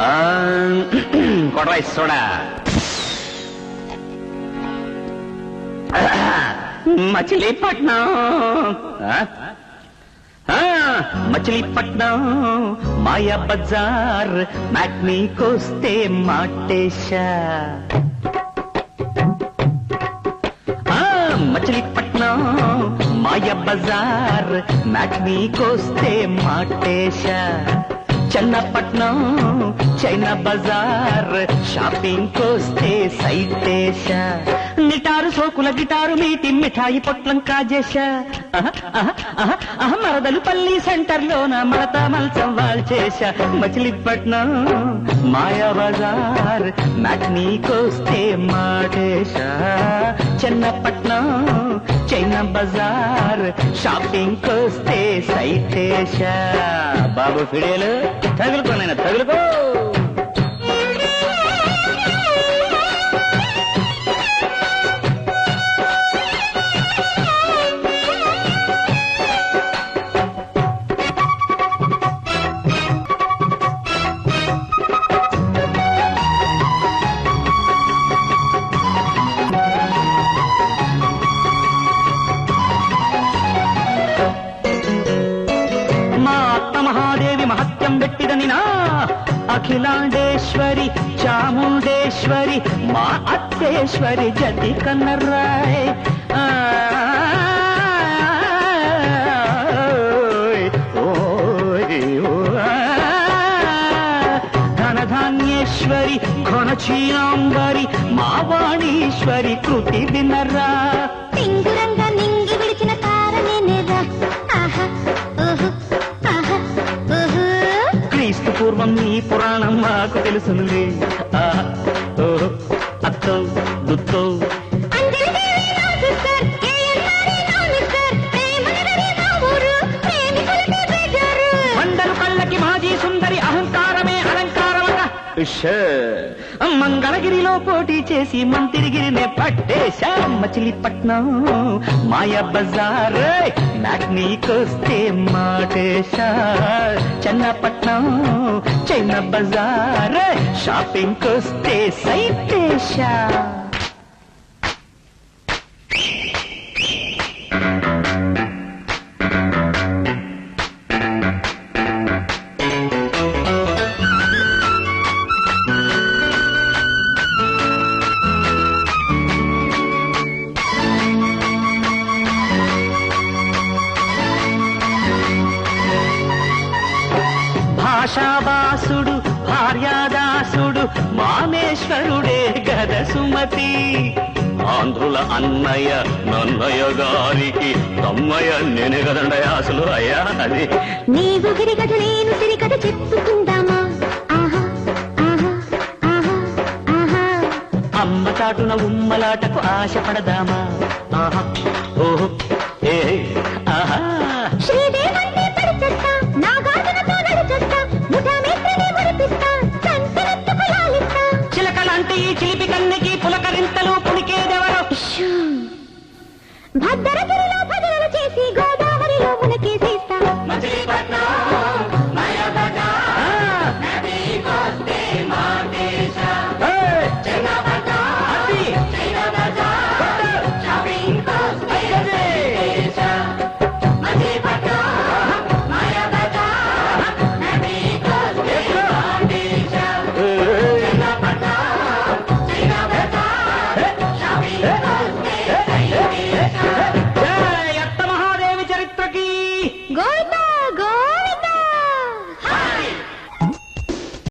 ఆ, కొడవా సోడా. మచిలీపట్నం. మచిలీపట్నం మాయా బజార్ మ్యాట్నీకొస్తే మాటేశా. మచిలీపట్నం మాయా బజార్ మ్యాట్నీకొస్తే మాటేశా. చెన్నపట్నం చైనా బజార్ షాపింగ్ కోస్తే సైటేశా నిటారు సోకుల గిటారు మీటి మిఠాయి పొట్లం కాజేశా. మరదలు పల్లి సెంటర్ లోన మడత మల్చం వాల్చేశా. మచిలీపట్నం మాయా బజార్ మ్యాట్నీకొస్తే మాటేశా. చెన్నపట్నం చైనా బజార్ షాపింగ్ కోస్తే సైతేష. బాబు ఫిడేలు తగులుకోనైనా తగులుకో. మహాదేవి మహత్యం పెట్టిదని నా అఖిలాండేశ్వరి చాముండేశ్వరి మా అత్తేశ్వరి జతి కన్నర్రాయ్. ధనధాన్యేశ్వరి ఘనచీనాంబరి మా వాణీశ్వరి కృతి వినరా పూర్వం నీ పురాణం మాకు తెలుసునులే. అత్తో దుత్తో. మంగళగిరిలో పోటీ చేసి మంత్రిగిరినే పట్టేశా మచిలీపట్నం. మాయ బజార్ నాకొస్తే మాటేశా చెన్నపట్నం చైనా బజార్ షాపింగ్కొస్తే సైతేశా సైటేశా భాషాబాసుడు భార్యాదాసుడు మామేశ్వరుడే గద సుమతి. ఆంధ్రుల అన్నయ్య నన్నయ్య గారికి తమ్మయ్య నేనే కదండయ్య అసలు అయ్యా అది. నీవు గిరిగద నేను సిరికథ చెప్పుకుందామా? ఆహా ఆహా ఆహా ఆహా. అమ్మ చాటున ఉమ్మలాటకు ఆశపడదామా? ఆహా ఓహో. భద్రకి